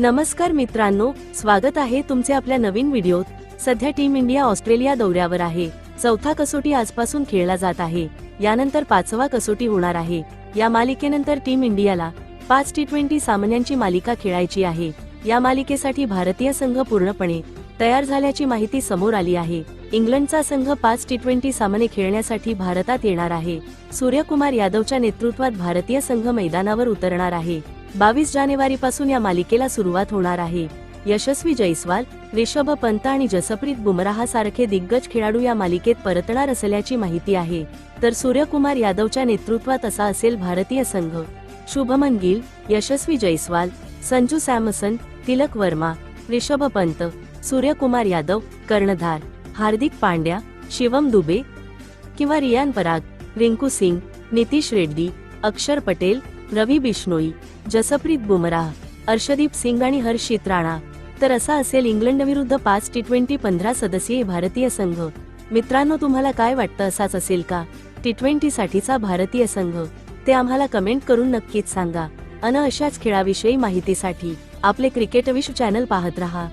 नमस्कार मित्रांनो स्वागत आहे तुमचे आपल्या नवीन व्हिडिओत. सध्या टीम इंडिया ऑस्ट्रेलिया दौऱ्यावर आहे. चौथा कसोटी आजपासून खेळला जात आहे. यानंतर पाचवा कसोटी होणार आहे. या मालिकेनंतर टीम इंडियाला पाच टी ट्वेंटी सामन्यांची मालिका खेळायची आहे. या मालिकेसाठी भारतीय संघ पूर्णपणे तयार झाल्याची माहिती समोर आली आहे. इंग्लंडचा संघ पाच टी ट्वेंटी सामने खेळण्यासाठी भारतात येणार आहे. सूर्यकुमार यादवच्या नेतृत्वात भारतीय संघ मैदानावर उतरणार आहे. बावीस जानेवारीपासून या मालिकेला सुरुवात होणार आहे. यशस्वी जयस्वाल रिषभ पंत आणि जसप्रीत बुमराह सारखे दिग्गज खेळाडू या मालिकेत परतणार असल्याची माहिती आहे. तर सूर्यकुमार यादवच्या नेतृत्वात असा असेल भारतीय संघ. शुभमन गिल यशस्वी जयस्वाल संजू सॅमसन तिलक वर्मा रिषभ पंत सूर्यकुमार यादव कर्णधार हार्दिक पांड्या शिवम दुबे किंवा रियान पराग रिंकू सिंग नितीश रेड्डी अक्षर पटेल रवी बिश्नोई जसप्रीत बुमराह अर्षदीप सिंग आणि हर्षित राणा. तर असा असेल इंग्लंड विरुद्ध पाच टी ट्वेंटी पंधरा सदस्यीय भारतीय संघ. मित्रांनो तुम्हाला काय वाटतं असाच असेल का? टी ट्वेंटी साठीचा भारतीय संघ. ते आम्हाला कमेंट करून नक्कीच सांगा. अन अशाच खेळाविषयी माहितीसाठी आपले क्रिकेट विश्व चॅनल पाहत रहा.